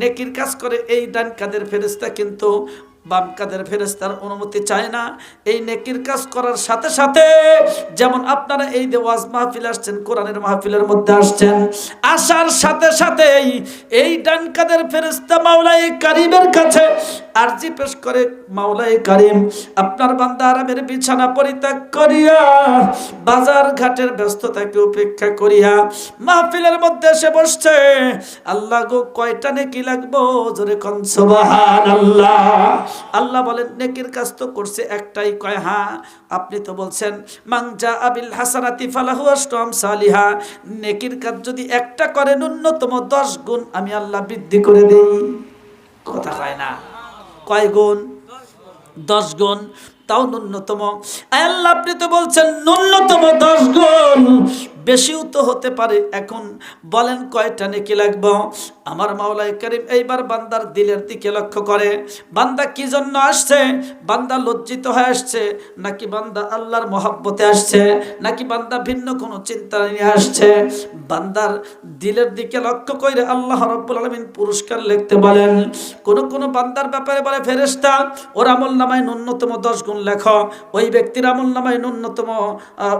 নেকির কাজ করে, এই ডান কাদের ফেরেস্তা কিন্তু বাম কাদের ফেরেস্তার অনুমতি চায় না। এই নেকির কাজ করার সাথে সাথে যেমন আপনারা এই দেওয়াজ মাহফিল আসছেন, কোরআনের মাহফিলের মধ্যে আসছেন আসার সাথে সাথে এই ডান কাদের ফেরেস্তা মাওলাই কারিমের কাছে আরজি পেশ করে মাওলাই কারিম, আপনার বান্দা আরামের বিছানা পরিত্যাগ করিয়া বাজার ঘাটের ব্যস্ততাকে উপেক্ষা করিয়া মাহফিলের মধ্যে এসে বসছে। আল্লাহ গো, কয়টা নেকি লাগবো? জোরে কন, সুবহানাল্লাহ। আল্লাহ বলেন, নেকির কাজ তো করছে একটাই, কয় হ্যাঁ আপনি তো বলছেন মাংজা আবিল হাসানাতি ফালাহু আশরাম সালিহা। নেকির কাজ যদি একটা করে ন্যূনতম দশ গুণ, আমি আল্লাহ বৃদ্ধি করে দেই। কথা কয় না। কয় গুণ? দশ গুণ। তাও ন্যূনতম। আল্লাহ, আপনি তো বলছেন ন্যূনতম দশ গুণ। বেশিও তো হতে পারে। এখন বলেন কয়টা নেকি লাগবো? আমার মাওলাই করিম এইবার বান্দার দিলের দিকে লক্ষ্য করে। বান্দা কি জন্য আসছে? বান্দা লজ্জিত হয়ে আসছে? নাকি বান্দা আল্লাহর মহাব্বতে আসছে? নাকি বান্দা ভিন্ন কোনো চিন্তা নিয়ে আসছে? বান্দার দিলের দিকে লক্ষ্য করে আল্লাহ রব্বুল আলমিন পুরস্কার লিখতে বলেন। কোন কোন বান্দার ব্যাপারে বলে ফেরেস্তা ওর আমল নামায় ন্যূনতম দশ গুণ লেখো, ওই ব্যক্তির আমল নামায় ন্যূনতম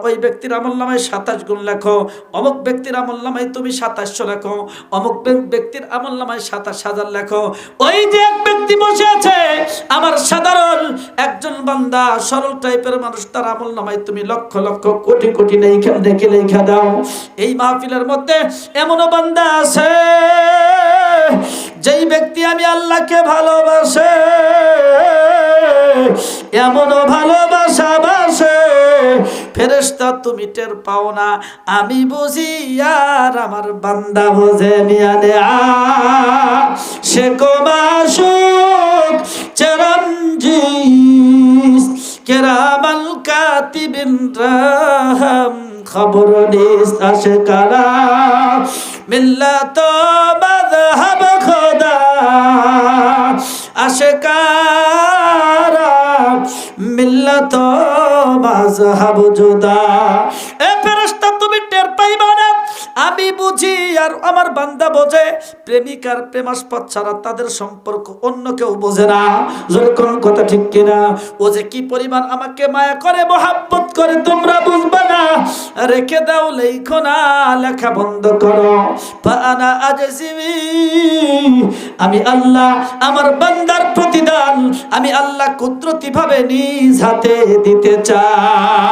ওই ব্যক্তির আমল নামায় সাতাশ গুণ লেখো, অমুক ব্যক্তির আমল নামায় তুমি সাতাশশো লেখো, অমুক ব্যক্তির আমল নামায় সাতাশ হাজার লেখো। ওই যে এক ব্যক্তি বসে আছে, আমার সাধারণ একজন বান্দা, সরল টাইপের মানুষ, তার আমল নামায় তুমি লক্ষ লক্ষ কোটি কোটি লেখা দেখে লেখা দাও। এই মাহফিলের মধ্যে এমনও বান্দা আছে, যেই ব্যক্তি আমি আল্লাহকে ভালোবাসে। এমনও ভালোবাসা বাসে। ফেরেস্তা তুমি টের পাও না, আমি বুঝি আর আমার বান্দা বোঝে মিয়ানে সে কমাসুক চেরঞ্জিস কেরামাল কাতিবিন রাহাম, খবর নিস আসে কারা। মিল্লাত মাযহাব খোদা, আসে কারা। মিল্লাত মাযহাব জুদা। এ আমি বুঝি আর আমার বান্দা বোঝে, প্রেমিকার প্রেমাস্পদ ছাড়া তাদের সম্পর্ক অন্য কেউ বোঝে না। যেরকম কথা ঠিক কিনা? ও যে কি পরিমাণ আমাকে মায়া করে, মহাব্বত করে, তোমরা বুঝবে না। রেখে দাও লেখো না লেখা বন্ধ করো। পানা আজসিমি আমি আল্লাহ, আমার বান্দার প্রতিদান, আমি আল্লাহ কুদরতি ভাবে নিজ হাতে দিতে চাই।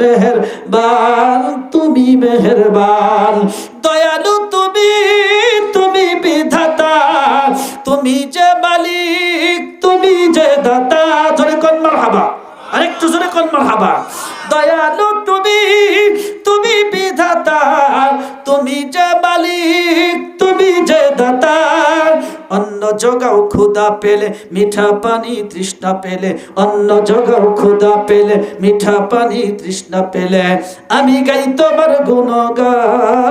মেহেরবান, তুমি মেহেরবান। দয়ালু তুমি তুমি বিধাতা, তুমি যে মালিক, তুমি যে দাতা। জোরে কোন মারহাবা? আরেকটু জোরে কোন মারহাবা? দয়ালু তুমি তুমি বিধাতা, তুমি যে মালিক, তুমি যে দাতা। জগাও ক্ষুদা পেলে, মিঠা পানি তৃষ্ণা পেলে, অন্ন জগাও ক্ষুদা পেলে, মিঠা পানি তৃষ্ণা পেলে। আমি গাই তোমার গুণগান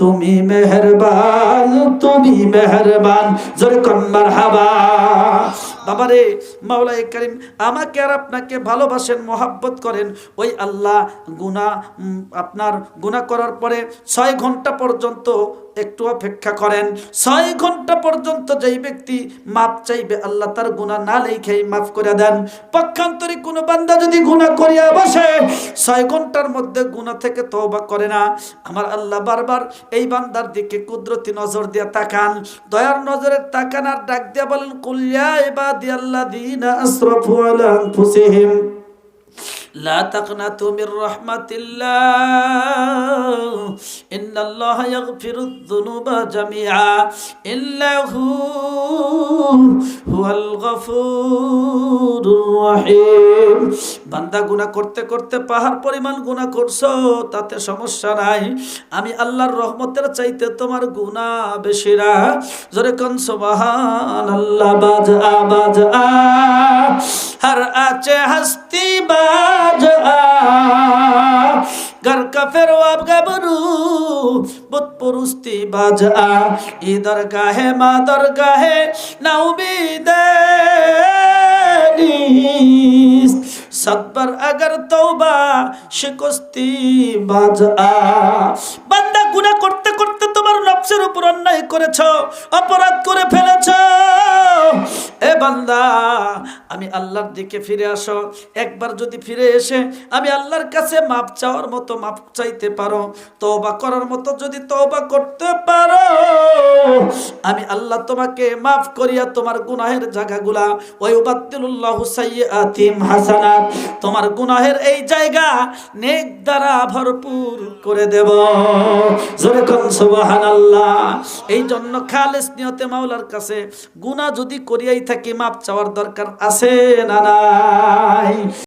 তুমি মেহরবান তুমি মেহরবান। জোরে কন্মার হাবা বাবারে মাওলাই করিম আমাকে আর আপনাকে ভালোবাসেন মোহাব্বত করেন। ওই আল্লাহ উম, আপনার গুনাহ করার পরে ছয় ঘণ্টা পর্যন্ত একটু অপেক্ষা করেন। ছয় ঘণ্টা পর্যন্ত যেই ব্যক্তি মাপ চাইবে আল্লাহ তার গুণা না লেখাই মাফ করে দেন। পক্ষান্তরে কোনো বান্দা যদি গুণা করিয়া বসে ছয় ঘণ্টার মধ্যে গুণা থেকে তওবা করে না। আমার আল্লাহ বারবার এই বান্দার দিকে কুদরতি নজর দিয়া তাকান দয়ার নজরের তাকান আর ডাক দিয়া বলেন কুলিয়া ইবাদি আল্লাযীনা আসরাফু আলা আনফুসিহিম لا تقنطوا من رحمة الله إن الله يغفر الذنوب جميعا إلا هو هو الغفور الرحيم বান্দা গুনাহ করতে করতে পাহাড় পরিমাণ গুনাহ করছো তাতে সমস্যা নাই আমি আল্লাহর রহমতের চাইতে তোমার গুনাহ বেশি না জোরে কোন সুবহানাল্লাহ বাজা বাজা हर आचे हस्ती बाज आ घर का फिर आप गबरू बुत पुरुस्ती बाज आ इधर का है माँ दरगाह है ना उम्मीद সাতবার আগার তওবা, শিকস্তি বাজা। বান্দা গুনা করতে করতে তোমার নফসের উপর অন্যায় করেছ, অপরাধ করে ফেলেছ। এ বান্দা, আমি আল্লাহর দিকে ফিরে আসো। একবার যদি ফিরে এসে আমি আল্লাহর কাছে মাপ চাওয়ার মতো, মাপ চাইতে পারো, তওবা করার মতো যদি তওবা করতে পারো আমি আল্লাহ তোমাকে মাফ করিয়া তোমার গুনাহের জায়গাগুলা ওই উবাদ্দিলুল্লাহু সাইয়্যাতিম হাসানাত, তোমার গুনাহের এই জায়গা নেক দ্বারা ভরপুর করে দেব। এই জন্য খালেস নিয়তে মাওলার কাছে গুনাহ যদি করিয়াই থাকি, মাপ চাওয়ার দরকার আছে না নাই?